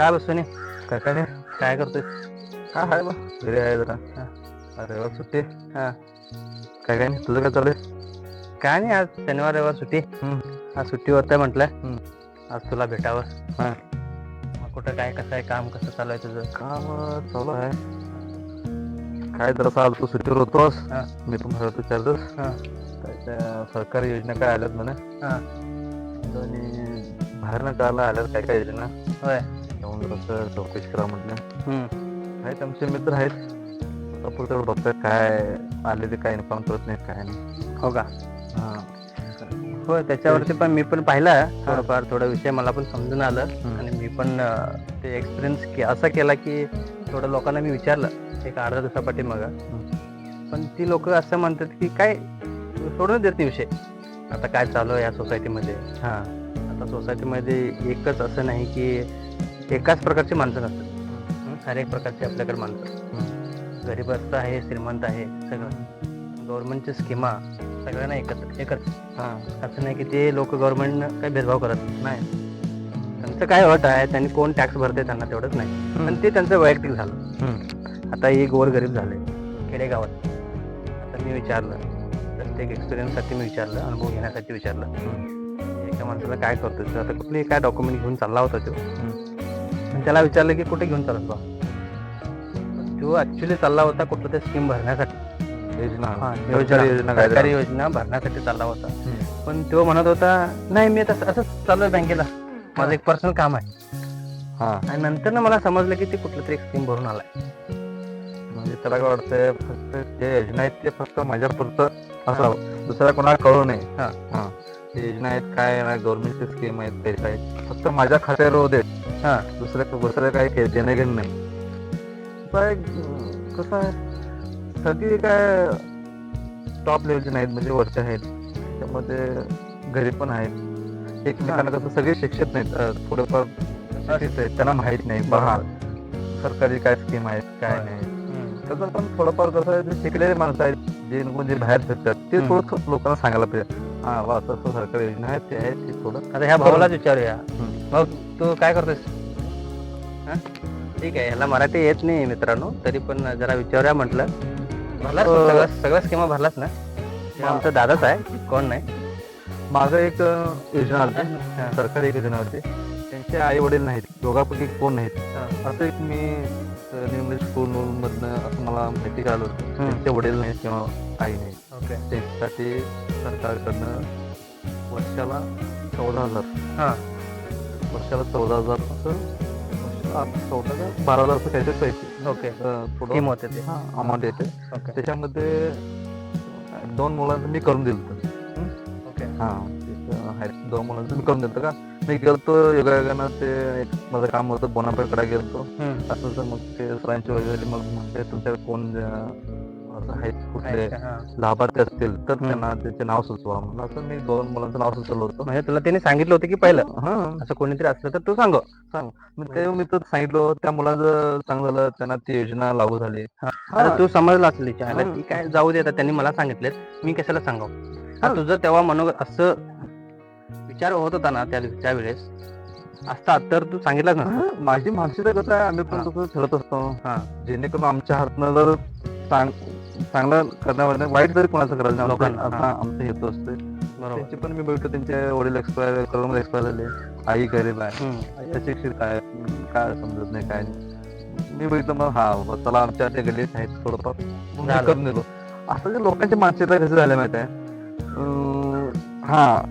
काय बसतो नी? काय काय नाही काय करतोय? काय आहे बा. घरी आहे जरा. हा. अरे वा सुट्टी हा. काय काय नाही तुझं काय चालू आहे काय नाही आज शनिवार रविवार सुट्टी. आज सुट्टी होत आहे म्हटलं. आज तुला भेटावं. हा. मग कुठं काय कसं आहे काम कसं चालू आहे तुझं? काम चालू आहे. काय जरा आलो तू सुट्टीवर होतोस. हा. मी पण म्हणत विचारतोस. हा. काय त्या सरकारी योजना काय आल्यात म्हणे? हा. आणि बाहेरनं काला आल्यात काय काय योजना? होय. जाऊन जरासं चौकशी करा म्हटलं. हम्म. आहेत आमचे मित्र आहेत. आता पुढे बघतात काय आले ते काय इन्फॉर्म करत नाहीत काय नाही. हो का? हा. त्याच्यावरती पण मी पण पाहिलं. थोडंफार थोडा विषय मला पण समजून आलं. हम्म. आणि मी पण अं, ते एक्सपिरियन्स असा केला की थोडं लोकांना मी विचारलं. एक अर्धा दिवसापाठी मग पण ती लोक असं म्हणतात की काय सोडून देत नाही विषय. आता काय चालू आहे या सोसायटीमध्ये हा. आता सोसायटीमध्ये एकच असं नाही की एकाच प्रकारची माणसं नसतात? हर एक प्रकारची आपल्याकडे माणसं गरीबस्त आहे श्रीमंत आहे सगळं. गव्हर्नमेंटच्या स्कीमा सगळ्यांना एकत्र एकच हा. असं नाही की ते लोक गव्हर्नमेंटनं काही भेदभाव करत नाही. त्यांचं काय अट आहे त्यांनी कोण टॅक्स भरते त्यांना तेवढंच नाही. पण ते त्यांचं वैयक्तिक झालं. आता हे गोरगरीब झाले खेडेगावात. आता मी विचारलं प्रत्येक एक्सपिरियन्ससाठी मी विचारलं अनुभव घेण्यासाठी विचारलं. एका माणसाला काय करतो आता कुठली काय डॉक्युमेंट घेऊन चालला होता तो? त्याला विचारलं की कुठे घेऊन चालत बा? तो ऍक्च्युली चालला होता कुठलं ते स्कीम भरण्यासाठी. योजना. हा, योजना. काय सरकारी योजना भरण्यासाठी चालला होता. हम्म. पण तो म्हणत होता नाही मी आता असंच चालू आहे बँकेला. माझं एक पर्सनल काम आहे. हा. आणि नंतर ना मला समजलं की ते कुठलं तरी एक स्कीम भरून आलाय. म्हणजे त्याला काय वाटतंय फक्त जे योजना आहेत ते फक्त माझ्या पुरतं असावं. दुसऱ्या कोणाला कळू नये. हा. हा. ते योजना आहेत काय गव्हर्नमेंटचे स्कीम आहेत पैसा आहेत. फक्त माझ्या खात्यावर होऊ दे. हा. दुसऱ्या दुसऱ्या काही के- देणं घेणं नाही. कसं आहे अं, कसं आहे सगळी काय टॉप लेवलचे नाहीत म्हणजे वरचे आहेत त्यामध्ये गरीब पण आहेत. एकमेकांना कसं सगळे शिक्षित नाहीत. अं, थोडेफार शिक्षित आहेत त्यांना माहीत नाही बघा सरकारी काय स्कीम आहेत काय. नाही. हम्म. कसं पण थोडंफार कसं आहे जे शिकलेले माणसं आहेत जे म्हणजे बाहेर फिरतात ते. थोडं थोडं लोकांना सांगायला पाहिजे हा वा असं असं सरकारी योजना आहेत ते आहेत ते थोडं आता ह्या भावालाच विचारूया. भाऊ तू काय करतोस हा? ठीक आहे ह्याला मराठी येत नाही मित्रांनो तरी पण जरा विचारूया म्हटलं भरलास तू अं, सगळं सगळ्या स्कीमा भरलास ना हे हा. आमचा दादाच आहे कोण नाही माझं एक योजना आली हा. सरकारी एक योजना होती त्यांचे आई वडील नाहीत दोघांपैकी कोण नाहीत. असं एक मी इंग्लिश स्कूल मधनं असं मला माहिती कळालं होतं. त्यांचे वडील नाहीत किंवा आई नाही ओके. त्यांच्यासाठी सरकारकडनं वर्षाला चौदा हजार. वर्षाला चौदा हजार असं चौदा का बारा हजार असं काहीतरी पैसे. ओके. थोडं स्कीम होते ते. अमाऊंट येते. त्याच्यामध्ये दोन मुलांचं मी करून दिलं होतं. ओके. हा. आहेत दोन मुलांचं मी करून देतो का? मी गेलतो योगायोगानं ते एक माझं काम होतं बोनापेकडे गेलतो. असं तर मग ते सरांची वगैरे मग म्हणते तुमच्याकडे कोण आहेत कुठले. लाभार्थी असतील तर. त्यांना त्याचे नाव सुचवा. म्हणून असं मी दोन मुलांचं नाव सुचवलं होतं. म्हणजे तुला त्यांनी सांगितलं होतं की पहिलं? हा. असं कोणीतरी असलं तर तू सांग. सांग. मी ते मी तर सांगितलं त्या मुलांचं चांगलं झालं त्यांना ती योजना लागू झाली. आता तू समजला असेल. की काय जाऊ दे आता त्यांनी मला सांगितलेत. मी कशाला सांगावं? हा. तुझं तेव्हा मनोगत असं विचार होत होता ना त्या त्यावेळेस असता तर तू सांगितलंच ना. माझी मानसिकता कसं आहे आम्ही पण. तसं खेळत असतो. हा. जेणेकरून आमच्या हातनं जर चांग चांगलं करण्यावर वाईट जरी कोणाचं करायचं नाही, लोकांना. आमचा हेतू असते त्यांची पण मी बघतो त्यांचे वडील एक्सपायर करोना एक्सपायर झाले. आई गरीब आहे. आई आहे काय समजत नाही काय मी बघितलं मग हा चला आमच्या त्या गल्लीत आहेत थोडंफार. करून दिलो असं जे लोकांची मानसिकता कसं झालं माहिती आहे? हा.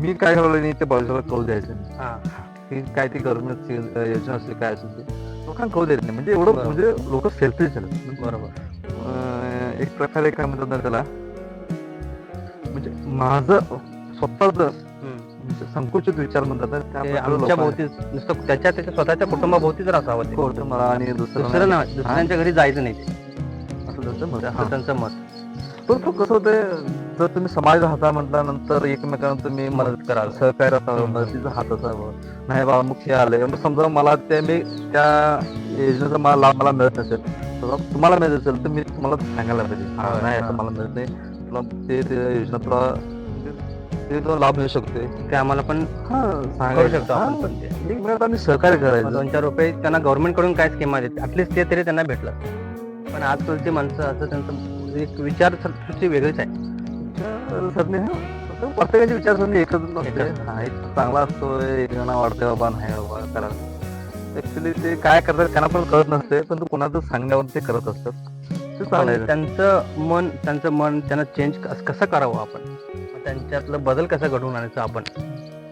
मी काय करायला नाही ते बाजूला कळू द्यायचं. नाही. हा. की काय ती गव्हर्नमेंटची योजना असते काय असेल ते. लोकांना कळू देत नाही. म्हणजे एवढं बरोबर. म्हणजे लोक सेल्फिश झाले बरोबर. अं, एक प्रकारे काय म्हणतात ना त्याला? म्हणजे माझं स्वतःच हम्म. म्हणजे संकुचित विचार म्हणतात ना, त्या ते प्रकारे आमच्या लोकांना- भोवती नुसतं त्याच्या त्याच्या स्वतःच्या कुटुंबाभोवतीच राहावं ते. कोर्ट मला आणि दुसरं दुसऱ्यांच्या घरी जायचं नाही ते. असं त्यांचं मत. आहे. असं हा. त्यांचं मत. पण तो कसं होतंय जर तुम्ही समाज हाता म्हटल्यानंतर एकमेकांना तुम्ही मदत कराल सहकार्य असावं. मदतीचा हात असावं. नाही बाबा मुख्य आले. मग समजा मला ते मी त्या योजनेचा मला लाभ मला मिळत नसेल तुम्हाला मिळत असेल तर मी तुम्हाला सांगायला पाहिजे. नाही. असं मला मिळत नाही. तुला ते योजना तुला म्हणजे ते तो लाभ मिळू शकतोय. ते आम्हाला पण सांगायचं. शकतो आपण पण ते. आम्ही सहकार्य करायचं. दोन चार रुपये त्यांना गव्हर्नमेंटकडून काय स्कीमा देते ऍटलीस्ट ते तरी त्यांना भेटलं. पण आजकालची माणसं असं त्यांचं एक विचारसरणी वेगळीच आहे. फक्त प्रत्येकाची विचारसरणी एकच नसते. हा, एक चांगला असतो एक जण वाटते बाबा नाही बाबा करा. ऍक्च्युली ते काय करतात त्यांना पण कळत नसते पण कोणाचं सांगण्यावर ते करत असतात. ते चांगलं. त्यांचं मन त्यांचं मन त्यांना चेंज कसं करावं आपण? त्यांच्यातलं बदल कसा घडवून आणायचं आपण?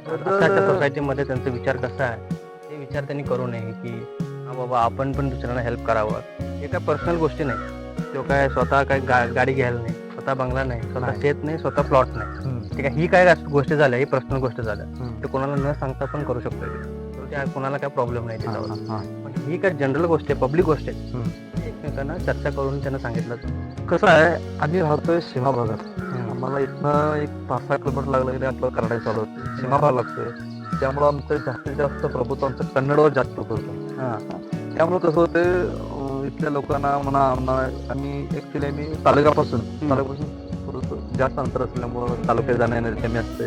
सोसायटीमध्ये त्यांचा विचार कसा आहे? हे विचार त्यांनी करू नये की हा बाबा आपण पण दुसऱ्यांना हेल्प करावं. हे काय पर्सनल गोष्टी नाही. तो काय स्वतः काय गाडी घ्यायला नाही. स्वतः बंगला नाही स्वतः. शेत नाही स्वतः प्लॉट नाही. ठीक आहे ही काय गोष्टी झाल्या ही पर्सनल गोष्ट झाल्या. ते कोणाला न सांगता पण करू शकतो त्या कोणाला काय प्रॉब्लेम नाही हा, त्याच्यावर. हा, हा. ही काय जनरल गोष्ट आहे पब्लिक गोष्ट आहे. एकमेकांना चर्चा करून त्यांना सांगितलं कसं आहे आम्ही राहतोय सीमा भागात. आम्हाला इथनं एक पाच सहा किलोमीटर लागलं की आपलं कराडे चालू सीमा भाग लागतोय. त्यामुळं आमचं जास्तीत जास्त प्रभुत्व आमचं कन्नडवर जास्त होतं. त्यामुळे कसं होते इथल्या लोकांना म्हणा आम्हाला आम्ही ऍक्च्युली आम्ही तालुक्यापासून तालुक्यापासून जास्त अंतर असल्यामुळं तालुक्यात जाण्या कमी असते.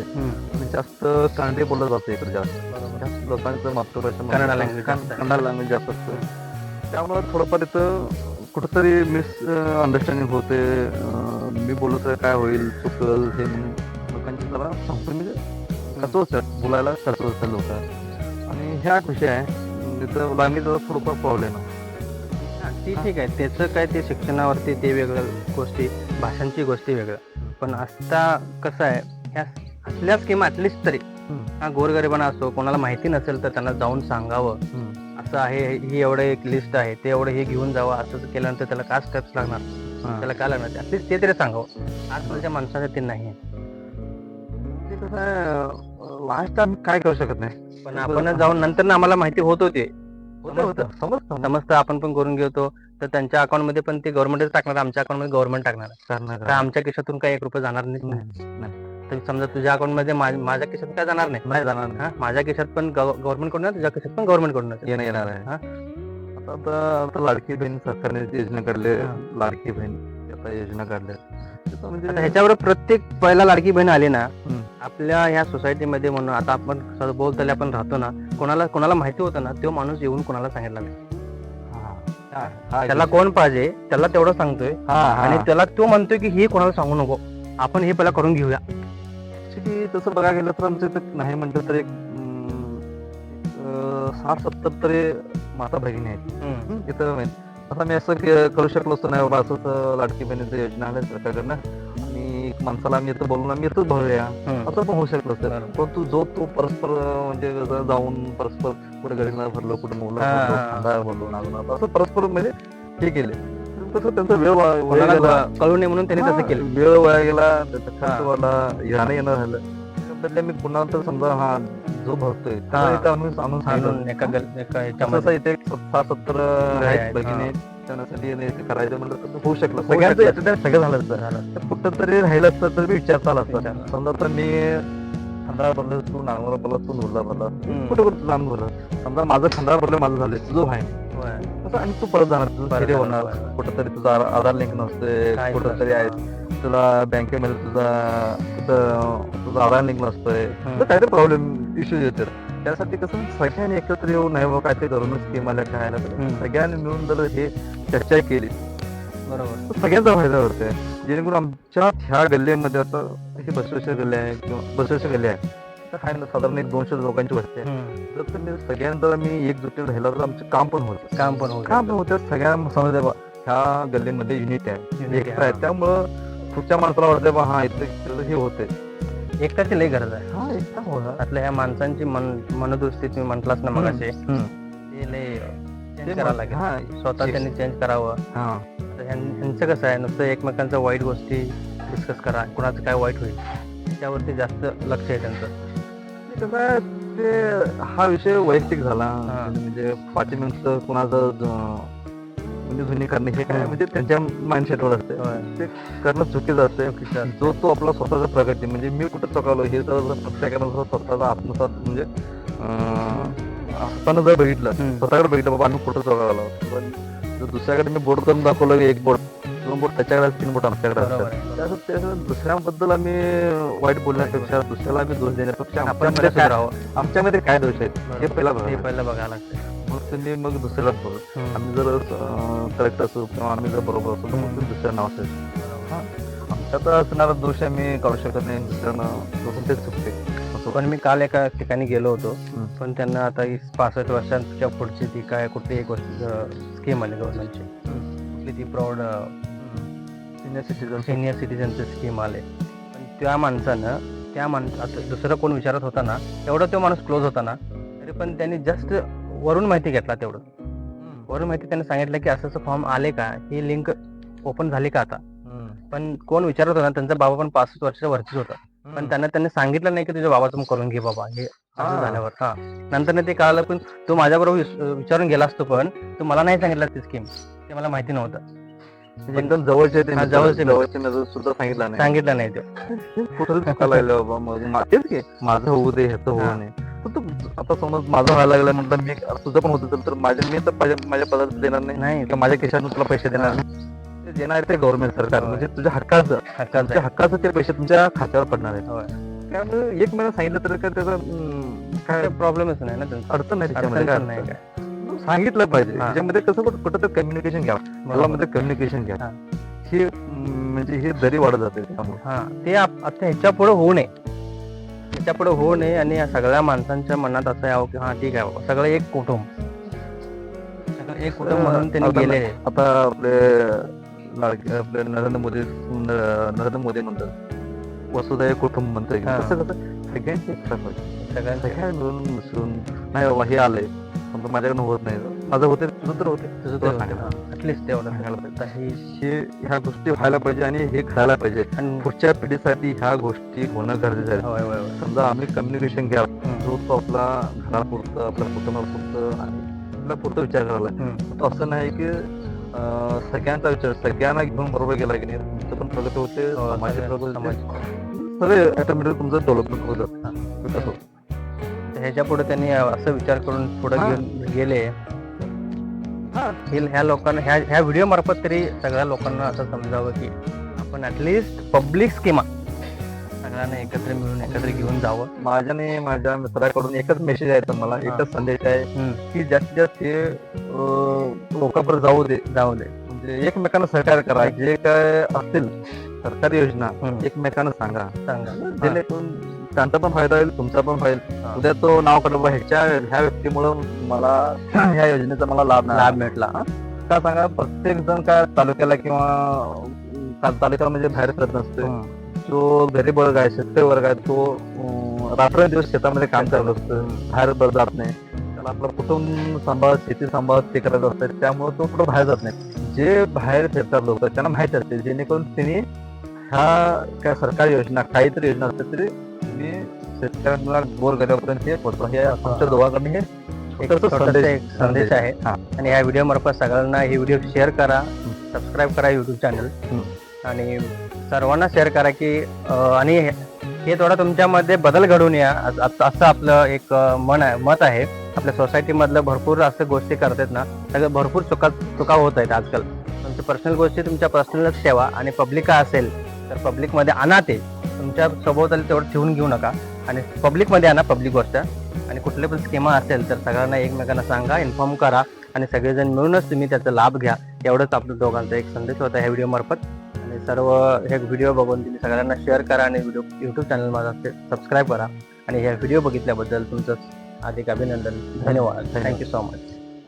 जास्त कांडे बोललं जातं इकडे जास्त. जास्त लोकांचं मातृभाषा कन्नड आहे. कन्नड लँग्वेज जास्त असतं. त्यामुळे थोडंफार इथं कुठंतरी मिस अंडरस्टँडिंग होते. मी बोललो तर काय होईल चुकल हे लोकांची जरा संपूर्ण म्हणजे कसं असतात बोलायला कसं असतात लोक आणि ह्या खुशी आहे तिथं जरा थोडंफार प्रॉब्लेम आहे. ती ठीक आहे. त्याचं काय ते शिक्षणावरती ते वेगळं गोष्टी भाषांची गोष्टी वेगळं. पण आता कसं आहे ह्या असल्या स्कीम ऍटलिस्ट तरी. हा गोरगरिबांना असो कोणाला माहिती नसेल तर त्यांना जाऊन सांगावं. असं आहे ही एवढं एक लिस्ट आहे ते एवढं हे घेऊन जावं. असं केल्यानंतर त्याला काय स्टेप्स लागणार? त्याला काय लागणार? ऍटलिस्ट ते तरी सांगावं. आजकालच्या माणसाचं ते नाही काय करू शकत नाही. पण आपण जाऊन नंतर ना आम्हाला माहिती होत होते. समजतं? आपण पण करून घेतो. तर त्यांच्या अकाउंटमध्ये पण ते गव्हर्नमेंटच टाकणार आमच्या अकाउंटमध्ये गव्हर्नमेंट टाकणार. आमच्या खिशातून काही एक रुपये जाणार नाही. समजा तुझ्या अकाउंटमध्ये माझ्या खिशात काय जाणार नाही? नाही जाणार हा? माझ्या खिशात पण गव्हर्नमेंटकडून तुझ्या खिशात पण गव्हर्नमेंटकडून येणं येणार आहे हा. आता लाडकी बहीण सरकारने योजना काढली. लाडकी बहीण योजना काढल्या. म्हणजे आता ह्याच्यावर प्रत्येक पहिला लाडकी बहीण आली ना हम्म. आपल्या ह्या सोसायटीमध्ये म्हणून आता आपण बोलताले आपण राहतो ना कोणाला कोणाला माहिती होतं ना तो माणूस येऊन कोणाला सांगितला नाही हा. हा. हा. त्याला कोण पाहिजे त्याला तेवढं सांगतोय हा, हा. आणि त्याला तो म्हणतोय की हे कोणाला सांगू नको आपण हे पहिला करून घेऊया Actually तसं बघायला गेलं तर आमच्या इथं नाही म्हटलं तर एक अं, अं, साठ सत्तर तरी माता भगिनी आहेत. इथं. आता मी असं करू शकलो असतो नाही बाबा असंच अं, लाडकी बहिणीचं योजना आल्या सरकारकडनं. आणि एक माणसाला आम्ही इथं बोलून आम्ही इथंच भरूया. असं पण होऊ शकलं असतं. परंतु जो तो परस्पर म्हणजे जाऊन परस्पर कुठे गडीला भरलो कुठे मुलं भरलो असं परस्पर म्हणजे हे केले. तसं त्यांचा वेळ कळू नये म्हणून त्याने तसं केलं. वेळ वाया गेला त्याचा खर्च. वाढला येणं येणं झालं मी पुन्हा तर समजा हा जो भरतोय सहा सत्तर आहेत, आहेत भगिनी. त्यासाठी येणं इथे करायचं म्हणलं तर होऊ शकलं होऊ सगळ्यांचं शकलं. याच्यात सगळं झालं असतं झालं. तर कुठं तरी राहिलं असतं तर मी विचार चालला असता. समजा तर मी खंडाळा भरलं तू नांगोला भरला तू नूरला भरला हम्म. कुठं कुठं लांब भरलं समजा माझं खंडाळा भरलं माझं झालं तुझं आहे आणि तू परत जाणार तुझं होणार. कुठं तरी तुझा आधार- लिंक नसतोय काय कुठं तरी आहे नसतं. तुला बँकेमध्ये तुझा तिथं तुझा आधार लिंक नसतोय. तर काहीतरी प्रॉब्लेम इश्यू येतात त्यासाठी कसं सगळ्यांनी एकत्र येऊन नाही काय ते करूनच स्कीम आल्या काय तर. सगळ्यांनी मिळून जर हे चर्चा केली बरोबर. तर सगळ्यांचा फायदा होतोय. जेणेकरून आमच्या ह्या गल्लीमध्ये आता हे बसवेश्वर गल्ली आहे किंवा बसवेश्वर गल्ली आहे तर आहे ना साधारण एक दोनशे लोकांची वस्ती आहे. जर तुम्ही सगळ्यांना मी एकजुटीत राहिला तर आमचं काम पण होतं. काम पण होऊ काम पण होतं. सगळ्या समजा ह्या गल्लीमध्ये युनिट आहे. Unity एकता आहे. आहे. त्यामुळं पुढच्या माणसाला वाटतं बा हा इथं हे होतंय. एकटाची लई गरज आहे. हा आपल्या ह्या माणसांची मन मनदुस्ती तुम्ही म्हटलास ना मगाशी. ते लई चेंज करावं लागेल. हा स्वतः त्यांनी चेंज करावं. हा. ह्यांचं कसं आहे नुसतं एकमेकांच्या वाईट गोष्टी डिस्कस करा कुणाचं काय वाईट होईल त्यावरती जास्त लक्ष आहे त्यांचं. ते हा विषय वैयक्तिक झाला. हा. म्हणजे पाठीमागचं कुणाचं म्हणजे जुनी करणे हे काय. म्हणजे त्यांच्या माइंडसेटवर असते ते करणं चुकीचं असते. जो तो आपला स्वतःचा प्रगती म्हणजे मी कुठं चुकालो हे जर प्रत्येकानं स्वतःचा आत्मसात म्हणजे असताना जर बघितलं. स्वतःकडे बघितलं बाबा आम्ही कुठं चुकालो पण जर दुसऱ्याकडे मी बोर्ड करून दाखवलं एक बोर्ड दोन बोट त्याच्याकडे तीन बोट आमच्याकडे असतात त्याचं दुसऱ्याबद्दल आम्ही वाईट बोलण्यापेक्षा दुसऱ्याला आम्ही दोष देण्यापेक्षा कसं काय? राहावं आमच्यामध्ये काय दोष आहेत? हे पहिला हे बघा पहिलं बघायला लागतं. मग तुम्ही मग दुसऱ्याला बघ हम्म. आम्ही जर करेक्ट असू किंवा आम्ही जर बरोबर असू तर मग तुम्ही दुसऱ्या नाव असेल आमच्यात असणारा दोष आम्ही काढू शकत नाही. दुसऱ्यानं तेच चुकते पण मी काल एका ठिकाणी गेलो होतो. पण त्यांना आता ही पासष्ट वर्षांच्या पुढची ती काय कुठली एक गोष्ट स्कीम आली गव्हर्नमेंटची कुठली ती प्रौढ सिनियर सिटीजन सिनियर सिटीजनची स्कीम आले पण त्या माणसानं त्या माणस आता दुसरं कोण विचारत होता ना एवढा तो माणूस क्लोज होता ना तरी पण त्यांनी जस्ट वरून माहिती घेतला तेवढं. वरून माहिती त्यांनी सांगितलं की असं असं फॉर्म आले का? ही लिंक ओपन झाली का आता? पण कोण विचारत होता ना त्यांचा बाबा पण पासष्ट वर्षाच्या वरतीच होता. पण त्यांना त्यांनी सांगितलं नाही की तुझ्या बाबाचं मग करून घे बाबा हे असं. झाल्यावर. हा. नंतर ते कळालं पण तू माझ्याबरोबर विच- विचारून गेला असतो पण तू मला नाही सांगितलं ती स्कीम ते मला माहिती नव्हतं. एकदम जवळचे जवळचे सुद्धा सांगितलं नाही. सांगितलं नाही ते. कुठं चुका लागल्या बाबा मग माझं होऊ दे ह्याचं. होऊ नये. तू आता समज माझं व्हायला लागलं म्हणतात मी तुझं पण होत तर माझ्या मी तर माझ्या पदार्थ देणार नाही. नाही किंवा माझ्या खिशातून तुला पैसे देणार नाही. ते देणार आहे ते गव्हर्नमेंट सरकार. म्हणजे तुझ्या हक्काचं. हक्काचं आहे. हक्काचं ते पैसे तुमच्या खात्यावर पडणार आहेत. होय. त्यामुळे एक महिना सांगितलं तर त्याचा काय प्रॉब्लेमच नाही ना त्यांचा. अडचण नाही त्याच्यामध्ये नाही काय. सांगितलं पाहिजे. हा. त्याच्यामध्ये कसं कुठं कुठं तर कम्युनिकेशन घ्या. मला. मध्ये कम्युनिकेशन घ्या. हा. हे म्हणजे हे दरी वाढत जाते त्यामुळे. हा. ते आप- आता ह्याच्या पुढे होऊ नये. ह्याच्या पुढे होऊ नये आणि या सगळ्या माणसांच्या मनात असं यावं की हा ठीक आहे बाबा. सगळं एक कुटुंब. सगळं एक कुटुंब म्हणून त्यांनी आता गेले आता आपले लाडके आपले नरेंद्र मोदी न- नरेंद्र मोदी म्हणतात. वसुदैव कुटुंब म्हणतात. हा. कसं कसं सगळ्यांची सगळ्यांचं. सगळ्या मिळून मिसळून नाही बाबा हे आलंय. पण माझ्याकडनं होत नाही. माझं होते तुझं तर होते तुझं. ऍटलिस्ट तेवढं. सांगायला पाहिजे. ही हे ह्या गोष्टी व्हायला पाहिजे आणि हे घडायला पाहिजे. आणि पुढच्या पिढीसाठी ह्या गोष्टी होणं गरजेचं आहे. समजा आम्ही कम्युनिकेशन घ्या. जो तो आपला घरापुरतं आपल्या कुटुंबापुरतं आणि आपल्या पुरतं विचार करायला. तर असं नाही की सगळ्यांचा विचार सगळ्यांना घेऊन बरोबर गेला की नाही. तुमचं पण प्रगती होते हो, सगळं प्रगती सगळे ऑटोमॅटिक तुमचं डेव्हलपमेंट होत. विकास होतो. ह्याच्या पुढे त्यांनी असं विचार करून पुढे. घेऊन गेले ह्या लोकांना ह्या ह्या व्हिडिओ मार्फत तरी सगळ्या लोकांना असं समजावं की आपण ऍटलिस्ट पब्लिक स्कीमा सगळ्यांना एकत्र मिळून एकत्र घेऊन जावं माझ्याने माझ्या मित्राकडून एकच मेसेज आहे मला. एकच संदेश आहे. की जास्तीत जास्त हे लोकांपर्यंत जाऊ दे जाऊ दे म्हणजे एकमेकांना सहकार्य करा जे काय असतील सरकारी योजना. एकमेकांना सांगा सांगा जेणेकरून त्यांचा पण फायदा होईल तुमचा पण फायदा. उद्या तो नाव काढवा ह्याच्या ह्या व्यक्तीमुळं मला ह्या योजनेचा मला लाभ लाभ भेटला का सांगा प्रत्येक जण काय तालुक्याला किंवा तालुक्याला म्हणजे बाहेर करत नसतो. जो गरीब वर्ग आहे शेतकरी वर्ग आहे तो रात्रंदिवस शेतामध्ये काम करत असतो बाहेर जात नाही. त्याला आपलं कुटुंब सांभाळ शेती सांभाळ ते करत असतात त्यामुळे तो कुठं बाहेर जात नाही. जे बाहेर फिरतात लोक त्यांना माहिती असते जेणेकरून त्यांनी ह्या काय सरकारी योजना काहीतरी योजना असतात तरी मी शेतकऱ्यांना गोर गरीबापर्यंत हे पोहोचतो हे आमच्या दोघांकडे हे एक छोटासा छोटासा संदेश- एक संदेश आहे. हा. आणि ह्या व्हिडिओ मार्फत सगळ्यांना ही व्हिडिओ शेअर करा सबस्क्राईब करा युट्यूब चॅनल हम्म. आणि सर्वांना शेअर करा की अं, आणि हे- हे थोडा तुमच्यामध्ये बदल घडून या. अस- अस- असं आपलं एक अं, मन आहे मत आहे. आपल्या सोसायटी मधलं भरपूर असं गोष्टी करतात ना सगळं भरपूर चुका चुका होत आहेत आजकाल. तुमच्या पर्सनल गोष्टी तुमच्या पर्सनलच ठेवा आणि पब्लिक असेल तर पब्लिकमध्ये आणा ते तुमच्या सभोवताली तेवढं ठेवून घेऊ नका. आणि पब्लिकमध्ये आणा पब्लिक गोष्ट आणि कुठले पण स्कीमा असेल तर सगळ्यांना एकमेकांना सांगा इन्फॉर्म करा. आणि सगळेजण मिळूनच तुम्ही त्याचा लाभ घ्या. एवढंच आपलं दोघांचा एक संदेश होता ह्या व्हिडिओमार्फत आणि सर्व हे व्हिडिओ बघून तुम्ही सगळ्यांना शेअर करा आणि व्हिडिओ यूट्यूब चॅनल माझा सबस्क्राईब करा. आणि ह्या व्हिडिओ बघितल्याबद्दल तुमचं अधिक अभिनंदन. धन्यवाद. Thank you so much